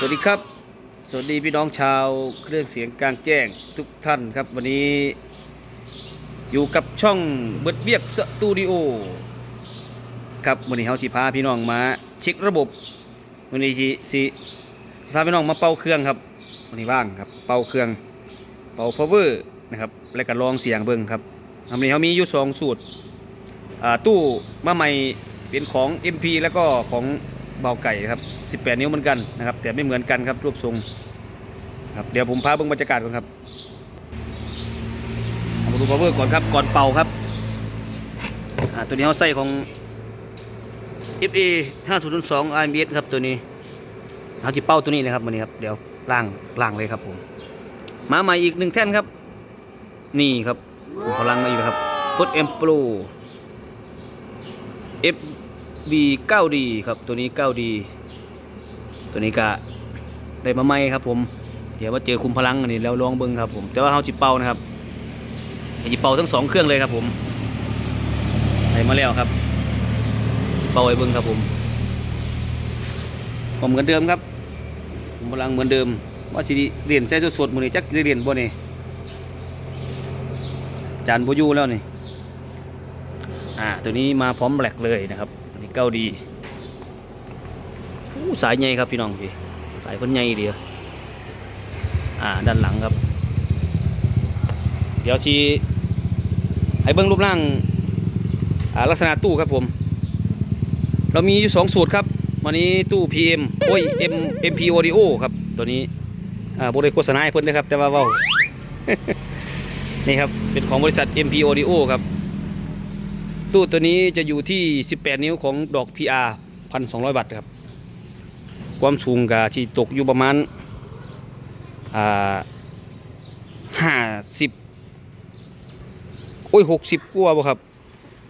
สวัสดีครับ สวัสดีพี่น้องชาวเครื่องเสียงกลางแจ้งทุกท่านครับ วันนี้ อยู่กับช่องเบิดเบียกสตูดิโอครับวันนี้เฮาสิพาพี่น้องมาเช็คระบบวันนี้สิสิสิพาพี่น้องมาเป่าเครื่องครับวันนี้ว่างครับเป่าเครื่องเป่าพาวเวอร์นะครับแล้วก็ลองเสียงเบิ่งครับวันนี้เขามีอยู่สองสูตรตู้มาใหม่เป็นของ MP แล้วก็ของ เบาไก่ครับ 18 นิ้วเหมือนกันนะครับ แต่ไม่เหมือนกันครับรูปทรงครับเดี๋ยวผมพาเบิ่งบรรยากาศก่อนครับเอามาดูพาวเวอร์ก่อนครับก่อนเป่าครับตัวนี้เขาใส่ของ FA 5002 IMS ครับตัวนี้เขาจะเป้าตัวนี้นะครับวันนี้ครับเดี๋ยวล่างล่างเลยครับผมมาใหม่อีกหนึ่งแท่นครับ นี่ครับผมพลังมาอยู่ครับฟุตเอ็มโปร FB 9D ครับตัวนี้ 9D ตัวนี้ก็ได้มาใหม่ครับ ผม เดี๋ยวมาเจอคุมพลังอันนี้แล้วลองเบิ้งครับผมแต่ว่าเขาจิเป่านะครับจิเป่าทั้งสองเครื่องเลยครับผมได้มาแล้วครับเป่าไว้เบิ้งครับผมผมเหมือนเดิมครับคุมพลังเหมือนเดิมว่าสิเรียนใช้สดๆมือนี้จักได้เรียนบ่นี่จานบ่อยู่แล้วนี่อ่าตัวนี้มาพร้อมแบล็กเลยนะครับ นี้เก้าดีสายใหญ่ครับพี่น้องพี่สายคนใหญ่เดียวอ่าด้านหลังครับ เดี๋ยวทีให้เบิ้งรูปร่างอ่าลักษณะตู้ครับผม เรามีอยู่สองสูตรครับ วันนี้ตู้ PM โอ้ย M MP Audio ครับ ตัวนี้อ่าบริโฆษณาให้เพิ่นนะครับ แต่ว่าเว้านี่ครับ เป็นของบริษัท MP Audio ครับ ตู้ตัวนี้จะอยู่ที่ 18 นิ้วของดอก PR 1,200 วัตต์ครับ ความสูงกับที่ตกอยู่ประมาณอ่าห้าสิบโอ้ยหกสิบกว่าบ่ครับ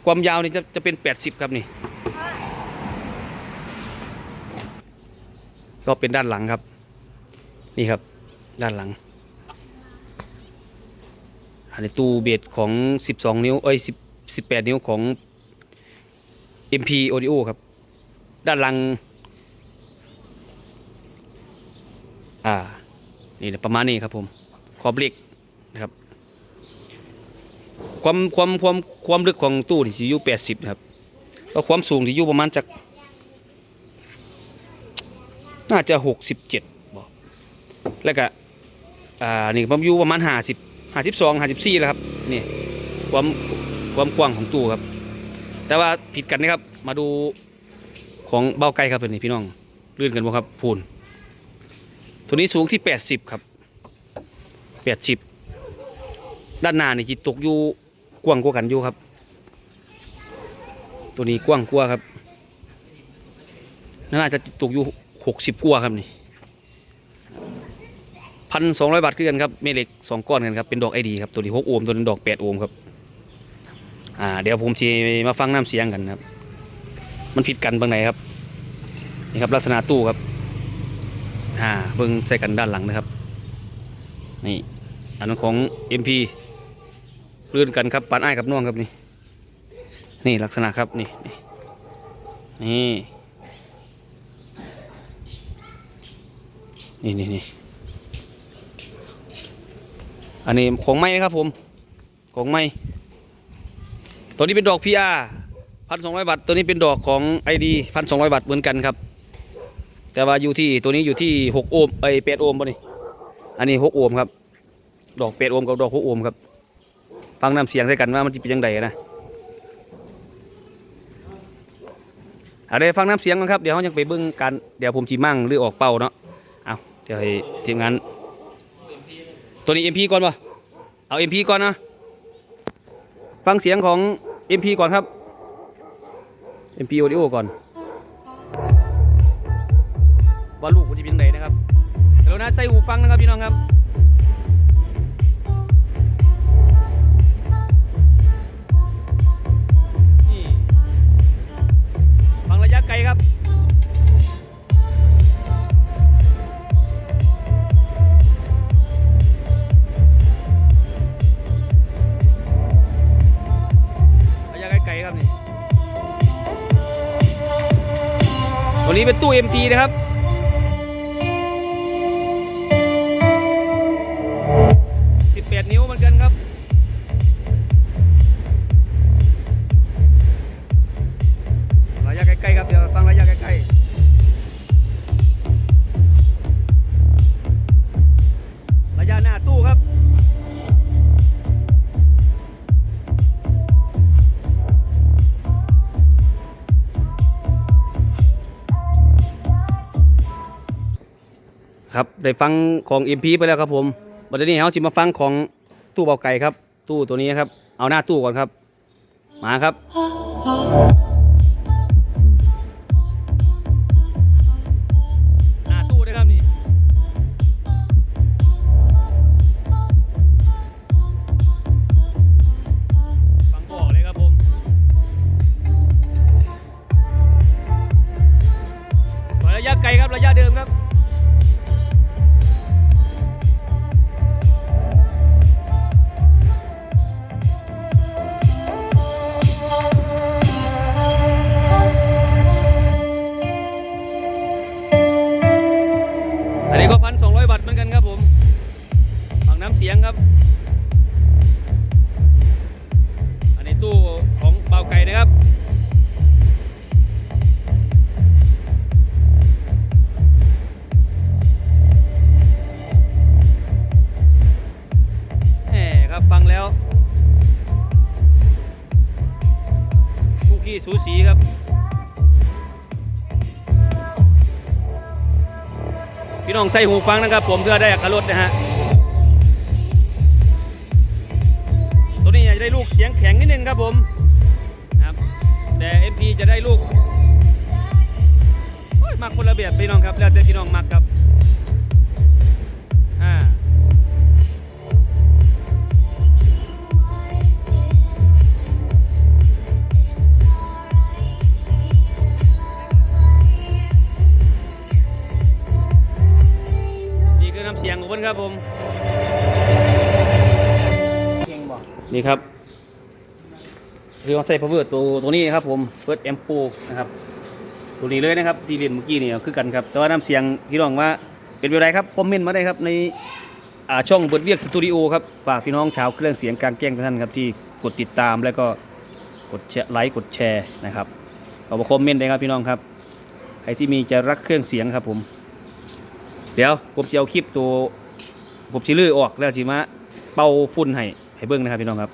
ความยาวนี่จะจะเป็น 80 ครับนี่ ก็เป็นด้านหลังครับ นี่ครับด้านหลังอันนี้ตู้เบสของ 12 นิ้ว เอ้ย10 18 นิ้วของ MP Audio ครับ ด้านหลัง อ่า นี่นะประมาณนี้ครับผม ขอบเหล็กนะครับ ความความความความลึกของตู้ที่อยู่ 80 นะครับก็ความสูงที่อยู่ประมาณจาก น่าจะ 67บอกแล้วก็อ่า นี่ผมอยู่ประมาณ 50 52 54แล้วครับ นี่ความ ความกว้างของตู้ครับ แต่ว่าผิดกันนะครับ มาดูของเบ้าไก่ครับตัวนี้พี่น้องลื่นกันบ่ครับพูนตัวนี้สูงที่80ครับ80ด้านหน้านี่จิตกอยู่กว้างกว่ากันอยู่ครับ ตัวนี้กว้างกว่าครับน่าจะตกอยู่60กว่าครับนี่พันสองร้อยบาทคือกันครับเมล็กสองก้อนกันครับเป็นดอกไอดีครับตัวนี้หกโอห์มตัวนึงดอกแปดโอห์มครับ อ่าเดี๋ยวผมจะมาฟังน้ำเสียงกันครับ มันผิดกันบางไหนครับ นี่ครับลักษณะตู้ครับอ่าเบิ้งใส่กันด้านหลังนะครับ นี่อันนั้นของ MP เลื่อนกันครับปานอ้ายกับน้องครับนี่นี่ลักษณะครับนี่นี่นี่นี่นี่อันนี้ของไม้ครับผมของไม้ ตัวนี้เป็นดอก PR พันสองร้อยบาทตัวนี้เป็นดอกของ ID พันสองร้อยบาทเหมือนกันครับ แต่ว่าอยู่ที่ตัวนี้อยู่ที่หกโอห์มไอยแปดโอห์มป่ะนี่อันนี้หกโอห์มครับ ดอกแปดโอห์มกับดอกหกโอห์มครับฟังน้ำเสียงใส่กันว่ามันจะเป็นยังไงนะอาเดี๋ยวฟังน้ำเสียงกันครับเดี๋ยวเขายังไปเบิ้งกันเดี๋ยวผมจีมั่งหรือออกเป้าเนาะเอาเดี๋ยวให้ทีมงานตัวนี้ MP ก่อนป่ะเอา MP ก่อนนะฟังเสียงของ MP ก่อนครับ MP Audio ก่อนว่าลูกมันจะเป็นยังไงนะครับเดี๋ยวนะใส่หูฟังนะครับพี่น้องครับนี่ฟังระยะไกลครับ นี้เป็นตู้ MT นะครับ ได้ฟังของ MP ไปแล้วครับผมบัดนี้เขาจิมาฟังของตู้เบาไก่ครับ ตู้ตัวนี้ครับ เอาหน้าตู้ก่อนครับ มาครับ น้ำเสียงครับ อันนี้ตู้ของเบาไก่นะครับแหมครับฟังแล้วคุกกี้สูสีครับพี่น้องใส่หูฟังนะครับ ผมเพื่อได้อัตรถรสนะฮะ ได้ลูกเสียงแข็งนิดนึงครับผมนะครับแต่ MP จะได้ลูกโอ้ยมักคนละแบบพี่น้องครับแล้วแต่พี่น้องมักครับอ่านี่คือน้ำเสียงของเพิ่นครับผมเก่งบ่นี่ครับ คือเราใส่พาวเวอร์ตัวตัวนี้ครับผมเฟิร์สแอมโปนะครับ ตัวนี้เลยนะครับที่เรียนเมื่อกี้นี่คือกันครับ แต่ว่าน้ำเสียงพี่น้องว่าเป็นแบบไรครับคอมเมนต์มาได้ครับในอ่าช่องเบิร์ดเวียกสตูดิโอครับฝากพี่น้องชาวเครื่องเสียงกลางแจ้งท่านครับที่กดติดตามแล้วก็กดไลค์กดแชร์นะครับเอามาคอมเมนต์ได้ครับพี่น้องครับใครที่มีจะรักเครื่องเสียงครับผม เดี๋ยวผมจะเอาคลิปตัวผมชิลือออกแล้วจิมาเป่าฝุ่นให้ให้เบิ้งนะครับพี่น้องครับ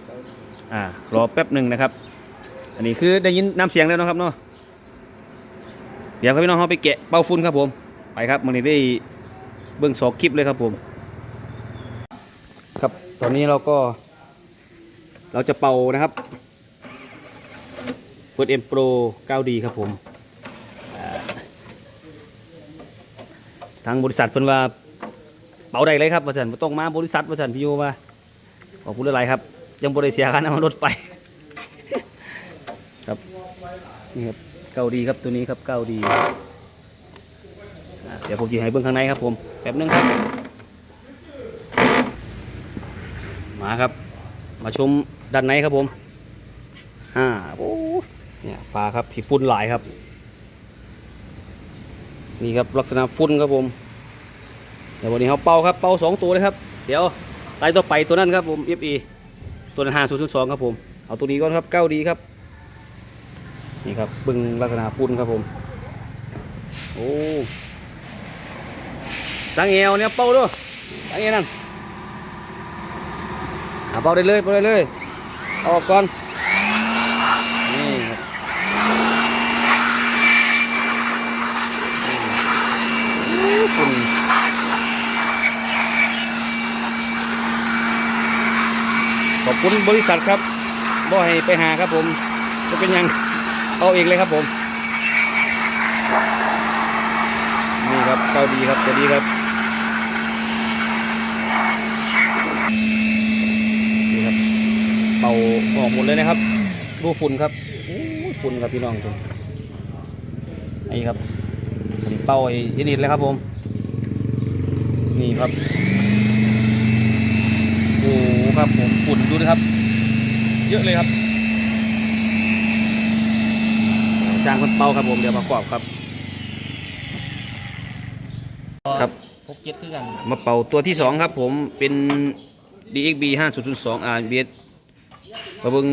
อ่ารอแป๊บหนึ่งนะครับ อันนี้คือได้ยินน้ำเสียงแล้วนะครับเนาะเดี๋ยวครับพี่น้องเขาไปแกะเป่าฝุ่นครับผมไปครับมันนี้ได้เบิ้องสองคลิปเลยครับผม ครับตอนนี้เราก็ เราจะเป่านะครับเปิดเอ็มโปร 9D ครับผมทางบริษัทเพิ่นว่าเป่าได้เลยครับบริษัทต้องมาบริษัทบริษัทพี่โยว่าขอบคุณหลายๆครับ ยังบริเสียค่าน้ำมันรถไป ครับ นี่ครับเก้าดีครับตัวนี้ครับเก้าดีเดี๋ยวผมจะให้เบื้องข้างในครับผมแป๊บนึงครับมาครับ มาชมด้านในครับผมอ่าโอ้เนี่ยฟ้าครับที่ฝุ่นหลายครับ นี่ครับลักษณะฝุ่นครับผมเดี๋ยววันนี้เขาเป่าครับเป่าสองตัวเลยครับ เดี๋ยวไล่ต่อไปตัวนั้นครับผม FE ตัวนั้นห้าศูนย์สองครับผมเอาตัวนี้ก่อนครับเก้าดีครับ นี่ครับบึงลักษณะฝุ่นครับผม โอ้ตั้งเอวเนี่ยเป่าด้วยตั้งเอวนั่นอะเป่าได้เลยเป่าได้เลยเอาออกก่อน นี่ครับอืมฝุ่นขอบคุณบริษัทครับบ่ให้ไปหาครับผมจะเป็นยัง เอาเองเลยครับผม นี่ครับเกาดีครับตัวดีครับนี่ครับเป่าออกหมดเลยนะครับดูฝุ่นครับฝุ่นครับพี่น้องคุณนี่ครับอันนี้เป่าไอ้ที่นี่เลยครับผม นี่ครับโอ้โหครับผมฝุ่นดูนะครับ เยอะเลยครับ จ้างคนเป่าครับผมเดี๋ยวมาขอบครับ ครับ พกเจ็ดคือกันมาเป่าตัวที่สองครับผมเป็น DXB 5002 RBS มาเบิ่ง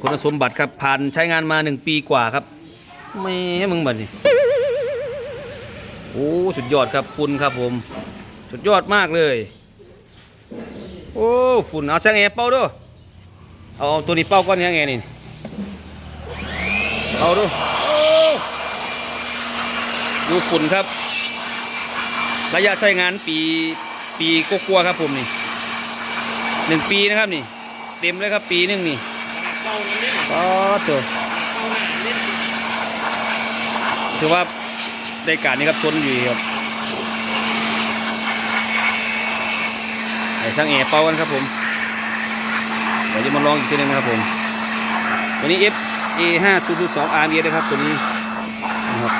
คุณสมบัติครับ ผ่านใช้งานมา 1 ปีกว่าครับ ไม่ให้มึงบัดนี่โอ้ สุดยอดครับฝุ่นครับผม สุดยอดมากเลย โอ้ฝุ่นเอาช่างแอร์เป่าด้วยเอาเอาตัวนี้เป่าก่อนช่างแอร์นี่ เอาดูโอ้ ดูฝุ่นครับ ระยะใช้งานปีปีกลัวๆครับผมนี่หนึ่งปีนะครับนี่ เต็มเลยครับปีหนึ่งนี่ก็ตัวถือว่าได้การนี้ครับทนอยู่ครับไอ้ช่างแอร์เป่ากันครับผมเดี๋ยวจะมาลองอีกทีหนึงนะครับผม ตัวนี้ F A 5 0 2 R B นะครับตัวนี้นะครับ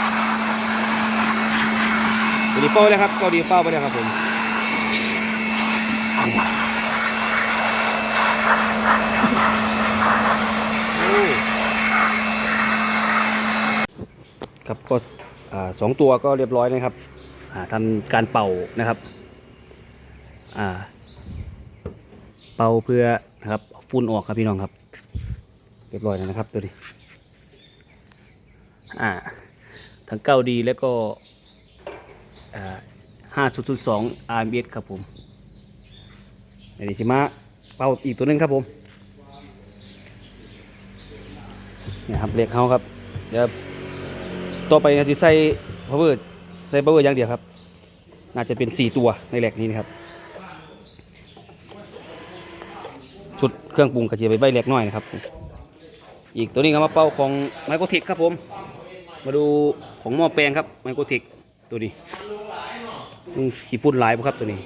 ตัวนี้เป้าเลยครับเกาดีเป้าไปเลยครับผมครับก็สองตัวก็เรียบร้อยนะครับทำการเป่านะครับอ่าเป่าเพื่อนะครับเอาฝุ่นออกครับพี่น้องครับ เรียบร้อยแล้วนะครับตัวนี้อ่าทั้งเก้าดีแล้วก็ ห้าจุดสอง RMS ครับผมเดี๋ยวจะมาเป่าอีกตัวนึงครับผมเนี่ยครับเล็กเขาครับเดี๋ยวต่อไปจะใส่ power ใส่ power อย่างเดียวครับ น่าจะเป็น 4 ตัวในแหลกนี้นะครับชุดเครื่องปรุงกระเทียมใบใบเล็กน้อยนะครับ อีกตัวนี้ก็มาเป่าของไมโครเทคครับผม มาดูของหม้อแปลงครับไมโครเทคตัวนี้ ขี้ฝุ่นหลายปะครับตัวนี้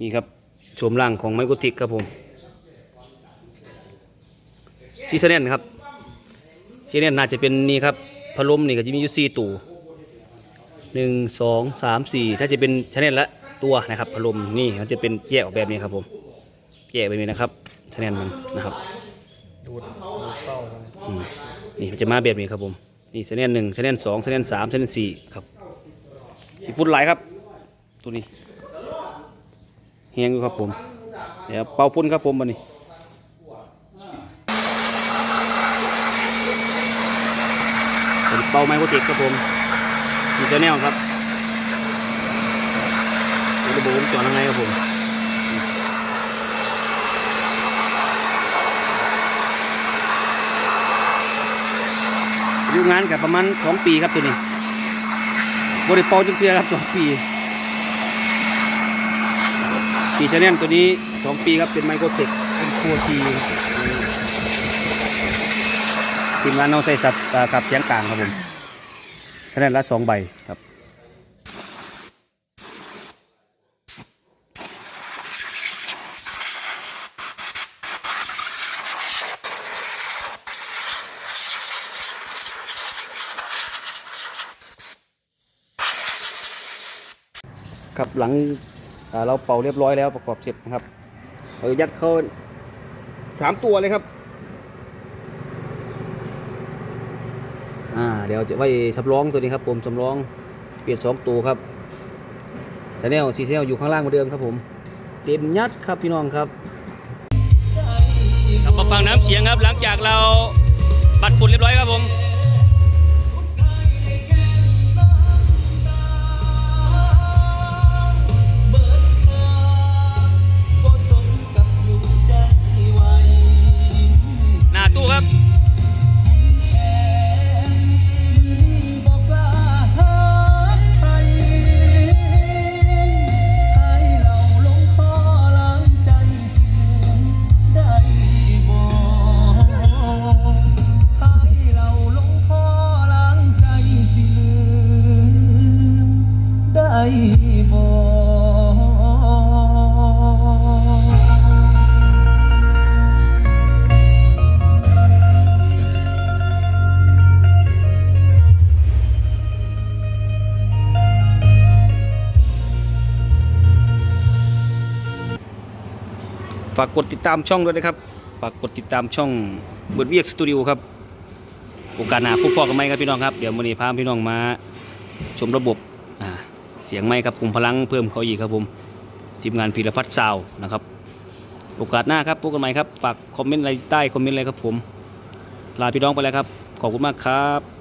นี่ครับโฉมล่างของไมโครติกครับผมซีซันเนนครับซีซันเนนน่าจะเป็นนี่ครับพัดลมนี่ก็จะมีอยู่สี่ตัวหนึ่งสองสามสี่ถ้าจะเป็นชแนลละตัวนะครับพัดลมนี่มันจะเป็นแยกออกแบบนี้ครับผมแยกแบบนี้นะครับชแนลมันนะครับดูดดูดเป้ามันอืมนี่มันจะมาแบบนี้ครับผมนี่ชแนลหนึ่งชแนลสองชแนลสามชแนลสี่ครับอี ฟุตไหลครับ ตัวนี้เฮียงอยู่ครับผม เดี๋ยวเป่าฝุ่นครับผมวันนี้เป็นเป่าไมโครเทคครับผมมีชแนลครับระบบวงจรยังไงครับผมอยู่งานกับประมาณสองปีครับตัวนี้ บริปอจังเสียครับสองปีปีชาแนลตัวนี้สองปีครับเป็นไมโครเทคเป็นครัวทีทีมงานเราใส่สับขับเสียงกลางครับผมชาแนลละสองใบครับ ครับหลังเราเป่าเรียบร้อยแล้วประกอบเสร็จนะครับเรายัดเข้าสามตัวเลยครับอ่าเดี๋ยวจะไว้สำรองตัวนี้ครับผมสำรองเปลี่ยนสองตัวครับชาแนลซีชาแนลอยู่ข้างล่างเหมือนเดิมครับผมเต็มยัดครับพี่น้องครับกลับมาฟังน้ำเสียงครับหลังจากเราปัดฝุ่นเรียบร้อยครับผม ฝากกดติดตามช่องด้วยนะครับ ฝากกดติดตามช่องเบิร์ดเวียกสตูดิโอครับ โอกาสหน้าพบพ่อกันไหมครับพี่น้องครับ เดี๋ยววันนี้พาพี่น้องมา ชมระบบเสียงไม้ครับกลุ่มพลังเพิ่มเขาอีกครับผม ทีมงานพีรพัฒน์ซาวน์นะครับ โอกาสหน้าครับพบกันใหม่ครับ ฝากคอมเมนต์อะไรใต้คอมเมนต์อะไรครับผม ลาพี่น้องไปแล้วครับ ขอบคุณมากครับ